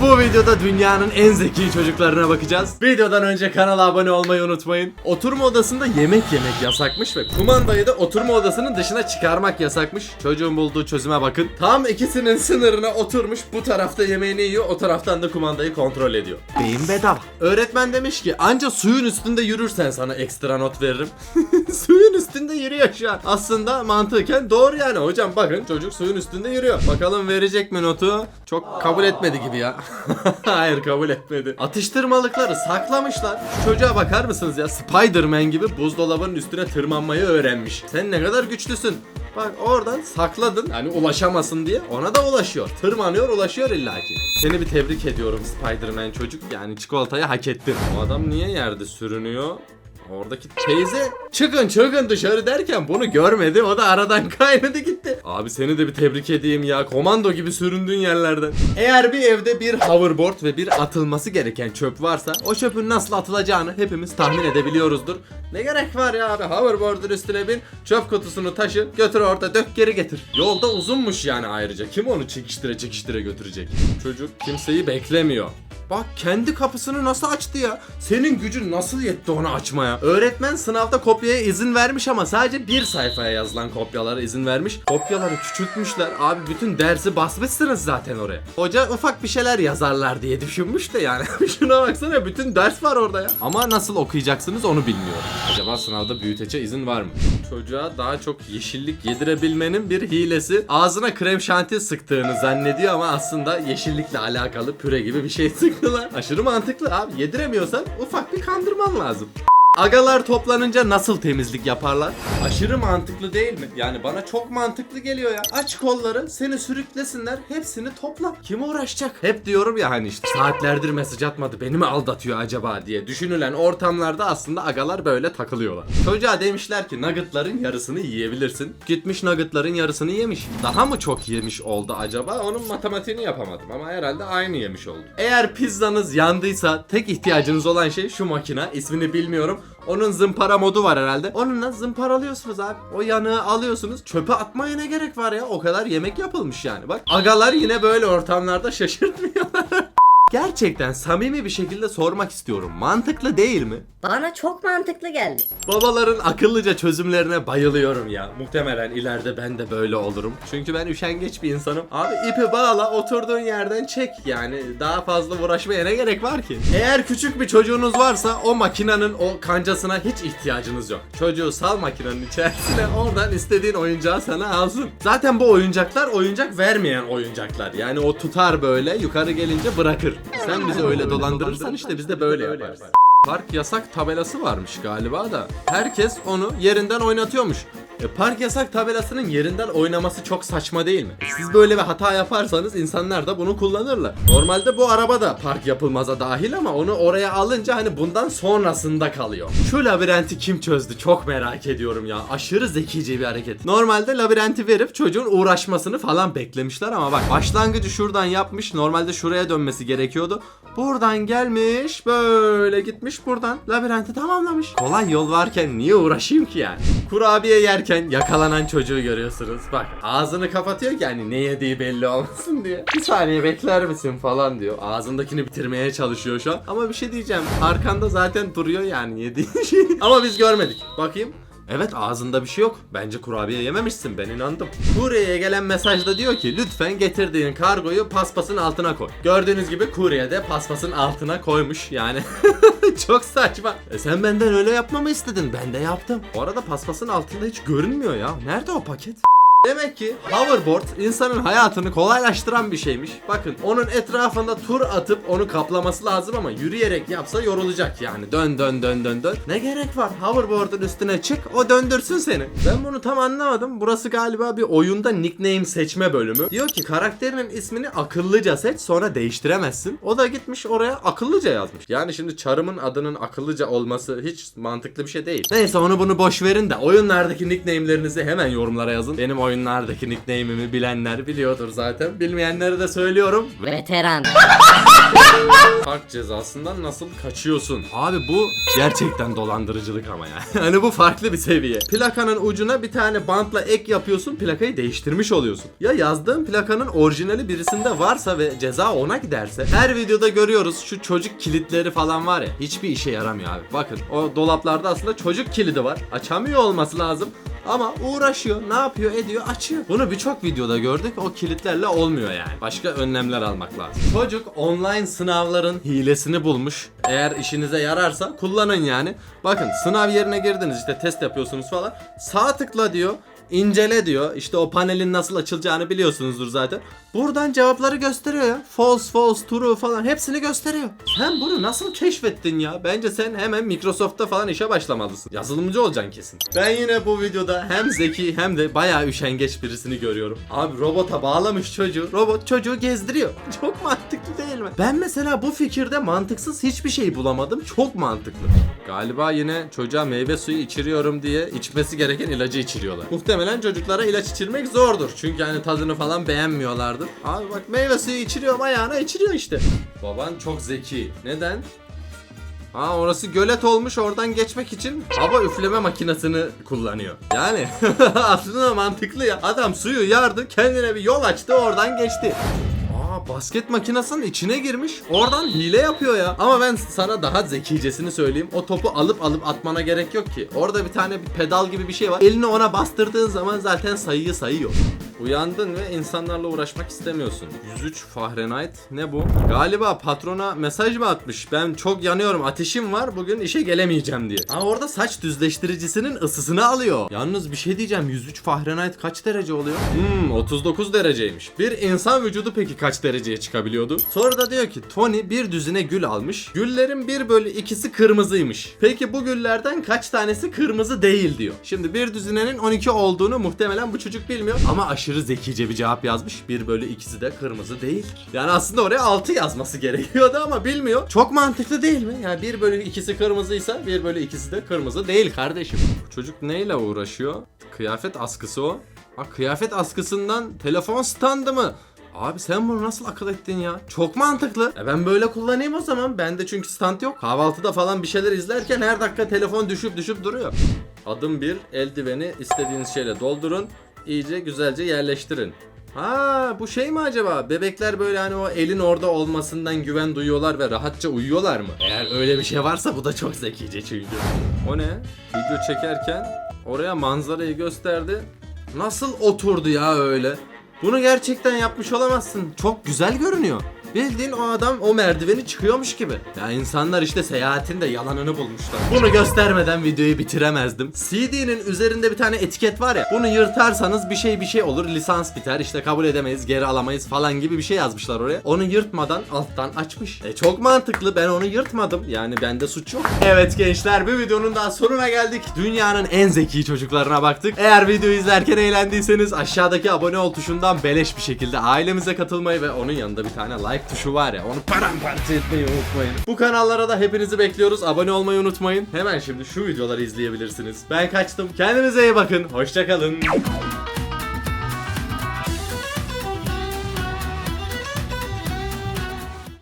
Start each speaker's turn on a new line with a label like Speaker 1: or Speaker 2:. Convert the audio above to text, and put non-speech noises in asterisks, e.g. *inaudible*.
Speaker 1: Bu videoda dünyanın en zeki çocuklarına bakacağız. Videodan önce kanala abone olmayı unutmayın. Oturma odasında yemek yemek yasakmış ve kumandayı da oturma odasının dışına çıkarmak yasakmış. Çocuğun bulduğu çözüme bakın. Tam ikisinin sınırına oturmuş bu tarafta yemeğini yiyor o taraftan da kumandayı kontrol ediyor. Beyin bedava. Öğretmen demiş ki anca suyun üstünde yürürsen sana ekstra not veririm. *laughs* suyun üstünde yürüyor şu an. Aslında mantıken doğru yani hocam bakın çocuk suyun üstünde yürüyor. Bakalım verecek mi notu? Çok kabul etmedi gibi ya. *laughs* Hayır kabul etmedi. Atıştırmalıkları saklamışlar. Şu çocuğa bakar mısınız ya? Spider-Man gibi buzdolabının üstüne tırmanmayı öğrenmiş. Sen ne kadar güçlüsün. Bak oradan sakladın hani ulaşamasın diye ona da ulaşıyor. Tırmanıyor ulaşıyor illaki. Seni bir tebrik ediyorum Spider-Man çocuk. Yani çikolatayı hak ettin. O adam niye yerde sürünüyor? Oradaki teyze çıkın çıkın dışarı derken bunu görmedi. O da aradan *laughs* kaynadı gitti. Abi seni de bir tebrik edeyim ya. Komando gibi süründüğün yerlerden. Eğer bir evde bir hoverboard ve bir atılması gereken çöp varsa o çöpün nasıl atılacağını hepimiz tahmin edebiliyoruzdur. Ne gerek var ya abi hoverboard'un üstüne bin çöp kutusunu taşı götür orada dök geri getir. Yolda uzunmuş yani ayrıca. Kim onu çekiştire çekiştire götürecek? Çocuk kimseyi beklemiyor. Bak kendi kapısını nasıl açtı ya? Senin gücün nasıl yetti onu açmaya? Öğretmen sınavda kopyaya izin vermiş ama sadece bir sayfaya yazılan kopyalara izin vermiş. Kopyaları küçültmüşler. Abi bütün dersi basmışsınız zaten oraya. Hoca ufak bir şeyler yazarlar diye düşünmüş de yani. *laughs* Şuna baksana bütün ders var orada ya. Ama nasıl okuyacaksınız onu bilmiyorum. Acaba sınavda büyütece izin var mı? Çocuğa daha çok yeşillik yedirebilmenin bir hilesi. Ağzına krem şanti sıktığını zannediyor ama aslında yeşillikle alakalı püre gibi bir şey *laughs* sıktılar. Aşırı mantıklı abi. Yediremiyorsan ufak bir kandırman lazım. Agalar toplanınca nasıl temizlik yaparlar? Aşırı mantıklı değil mi? Yani bana çok mantıklı geliyor ya. Aç kolları, seni sürüklesinler, hepsini topla. Kim uğraşacak? Hep diyorum ya hani işte saatlerdir mesaj atmadı, beni mi aldatıyor acaba diye düşünülen ortamlarda aslında agalar böyle takılıyorlar. Çocuğa demişler ki nuggetların yarısını yiyebilirsin. Gitmiş nuggetların yarısını yemiş. Daha mı çok yemiş oldu acaba? Onun matematiğini yapamadım ama herhalde aynı yemiş oldu. Eğer pizzanız yandıysa tek ihtiyacınız olan şey şu makine. İsmini bilmiyorum. Onun zımpara modu var herhalde. Onunla zımparalıyorsunuz abi. O yanığı alıyorsunuz. Çöpe atmaya ne gerek var ya? O kadar yemek yapılmış yani. Bak agalar yine böyle ortamlarda şaşırtmıyorlar. *laughs* Gerçekten samimi bir şekilde sormak istiyorum. Mantıklı değil mi?
Speaker 2: Bana çok mantıklı geldi.
Speaker 1: Babaların akıllıca çözümlerine bayılıyorum ya. Muhtemelen ileride ben de böyle olurum. Çünkü ben üşengeç bir insanım. Abi ipi bağla oturduğun yerden çek. Yani daha fazla uğraşmaya ne gerek var ki? Eğer küçük bir çocuğunuz varsa o makinenin o kancasına hiç ihtiyacınız yok. Çocuğu sal makinenin içerisine oradan istediğin oyuncağı sana alsın. Zaten bu oyuncaklar oyuncak vermeyen oyuncaklar. Yani o tutar böyle yukarı gelince bırakır. Sen bizi öyle dolandırırsan işte biz de böyle yaparız. Park yasak tabelası varmış galiba da. Herkes onu yerinden oynatıyormuş. E, park yasak tabelasının yerinden oynaması çok saçma değil mi? E, siz böyle bir hata yaparsanız insanlar da bunu kullanırlar. Normalde bu araba da park yapılmaza dahil ama onu oraya alınca hani bundan sonrasında kalıyor. Şu labirenti kim çözdü çok merak ediyorum ya. Aşırı zekice bir hareket. Normalde labirenti verip çocuğun uğraşmasını falan beklemişler ama bak başlangıcı şuradan yapmış. Normalde şuraya dönmesi gerekiyordu. Buradan gelmiş böyle gitmiş buradan labirenti tamamlamış. Kolay yol varken niye uğraşayım ki yani? Kurabiye yerken yakalanan çocuğu görüyorsunuz. Bak ağzını kapatıyor ki hani ne yediği belli olmasın diye. Bir saniye bekler misin falan diyor. Ağzındakini bitirmeye çalışıyor şu an. Ama bir şey diyeceğim. Arkanda zaten duruyor yani yediği şey. Ama biz görmedik. Bakayım. Evet ağzında bir şey yok. Bence kurabiye yememişsin ben inandım. Kuryeye gelen mesajda diyor ki lütfen getirdiğin kargoyu paspasın altına koy. Gördüğünüz gibi kurye de paspasın altına koymuş yani. *laughs* Çok saçma. E sen benden öyle yapmamı istedin. Ben de yaptım. Bu arada paspasın altında hiç görünmüyor ya. Nerede o paket? Demek ki hoverboard insanın hayatını kolaylaştıran bir şeymiş. Bakın onun etrafında tur atıp onu kaplaması lazım ama yürüyerek yapsa yorulacak yani. Dön dön dön dön dön. Ne gerek var? Hoverboard'un üstüne çık o döndürsün seni. Ben bunu tam anlamadım. Burası galiba bir oyunda nickname seçme bölümü. Diyor ki karakterinin ismini akıllıca seç sonra değiştiremezsin. O da gitmiş oraya akıllıca yazmış. Yani şimdi çarımın adının akıllıca olması hiç mantıklı bir şey değil. Neyse onu bunu boş verin de oyunlardaki nickname'lerinizi hemen yorumlara yazın. Benim oyunlardaki nickname'imi bilenler biliyordur zaten. Bilmeyenlere de söylüyorum.
Speaker 2: Veteran.
Speaker 1: Park cezasından nasıl kaçıyorsun? Abi bu gerçekten dolandırıcılık ama ya. *laughs* hani bu farklı bir seviye. Plakanın ucuna bir tane bantla ek yapıyorsun, plakayı değiştirmiş oluyorsun. Ya yazdığın plakanın orijinali birisinde varsa ve ceza ona giderse her videoda görüyoruz şu çocuk kilitleri falan var ya hiçbir işe yaramıyor abi. Bakın o dolaplarda aslında çocuk kilidi var. Açamıyor olması lazım. Ama uğraşıyor, ne yapıyor, ediyor, açıyor. Bunu birçok videoda gördük. O kilitlerle olmuyor yani. Başka önlemler almak lazım. Çocuk online sınavların hilesini bulmuş. Eğer işinize yararsa kullanın yani. Bakın sınav yerine girdiniz işte test yapıyorsunuz falan. Sağ tıkla diyor. İncele diyor. İşte o panelin nasıl açılacağını biliyorsunuzdur zaten. Buradan cevapları gösteriyor ya. False, false, true falan hepsini gösteriyor. Sen bunu nasıl keşfettin ya? Bence sen hemen Microsoft'ta falan işe başlamalısın. Yazılımcı olacaksın kesin. Ben yine bu videoda hem zeki hem de bayağı üşengeç birisini görüyorum. Abi robota bağlamış çocuğu. Robot çocuğu gezdiriyor. *laughs* Çok mantıklı değil mi? Ben mesela bu fikirde mantıksız hiçbir şey bulamadım. Çok mantıklı. Galiba yine çocuğa meyve suyu içiriyorum diye içmesi gereken ilacı içiriyorlar. Muhtemelen çocuklara ilaç içirmek zordur. Çünkü hani tadını falan beğenmiyorlardır. Abi bak meyve suyu içiriyorum ayağına içiriyor işte. Baban çok zeki. Neden? Ha orası gölet olmuş oradan geçmek için hava üfleme makinesini kullanıyor. Yani *laughs* aslında mantıklı ya. Adam suyu yardı kendine bir yol açtı oradan geçti. Basket makinesinin içine girmiş. Oradan hile yapıyor ya. Ama ben sana daha zekicesini söyleyeyim. O topu alıp alıp atmana gerek yok ki. Orada bir tane bir pedal gibi bir şey var. Elini ona bastırdığın zaman zaten sayıyı sayıyor. Uyandın ve insanlarla uğraşmak istemiyorsun. 103 Fahrenheit ne bu? Galiba patrona mesaj mı atmış? Ben çok yanıyorum ateşim var bugün işe gelemeyeceğim diye. Ha orada saç düzleştiricisinin ısısını alıyor. Yalnız bir şey diyeceğim 103 Fahrenheit kaç derece oluyor? Hmm 39 dereceymiş. Bir insan vücudu peki kaç dereceye çıkabiliyordu? Sonra da diyor ki Tony bir düzine gül almış. Güllerin 1 bölü ikisi kırmızıymış. Peki bu güllerden kaç tanesi kırmızı değil diyor. Şimdi bir düzinenin 12 olduğunu muhtemelen bu çocuk bilmiyor ama aşırı zekice bir cevap yazmış. 1 bölü ikisi de kırmızı değil. Yani aslında oraya 6 yazması gerekiyordu ama bilmiyor. Çok mantıklı değil mi? Yani 1 bölü ikisi kırmızıysa 1 bölü ikisi de kırmızı değil kardeşim. Çocuk neyle uğraşıyor? Kıyafet askısı o. Ha kıyafet askısından telefon standı mı? Abi sen bunu nasıl akıl ettin ya? Çok mantıklı. E ben böyle kullanayım o zaman. Bende çünkü stand yok. Kahvaltıda falan bir şeyler izlerken her dakika telefon düşüp düşüp duruyor. Adım bir, eldiveni istediğiniz şeyle doldurun. İyice güzelce yerleştirin. Ha bu şey mi acaba? Bebekler böyle hani o elin orada olmasından güven duyuyorlar ve rahatça uyuyorlar mı? Eğer öyle bir şey varsa bu da çok zekice çünkü. O ne? Video çekerken oraya manzarayı gösterdi. Nasıl oturdu ya öyle? Bunu gerçekten yapmış olamazsın. Çok güzel görünüyor. Bildiğin o adam o merdiveni çıkıyormuş gibi. Ya insanlar işte seyahatin de yalanını bulmuşlar. Bunu göstermeden videoyu bitiremezdim. CD'nin üzerinde bir tane etiket var ya. Bunu yırtarsanız bir şey bir şey olur. Lisans biter. işte kabul edemeyiz, geri alamayız falan gibi bir şey yazmışlar oraya. Onu yırtmadan alttan açmış. E çok mantıklı. Ben onu yırtmadım. Yani bende suç yok. Evet gençler bir videonun daha sonuna geldik. Dünyanın en zeki çocuklarına baktık. Eğer videoyu izlerken eğlendiyseniz aşağıdaki abone ol tuşundan beleş bir şekilde ailemize katılmayı ve onun yanında bir tane like tuşu var ya onu paramparça etmeyi unutmayın. Bu kanallara da hepinizi bekliyoruz. Abone olmayı unutmayın. Hemen şimdi şu videoları izleyebilirsiniz. Ben kaçtım. Kendinize iyi bakın. Hoşçakalın.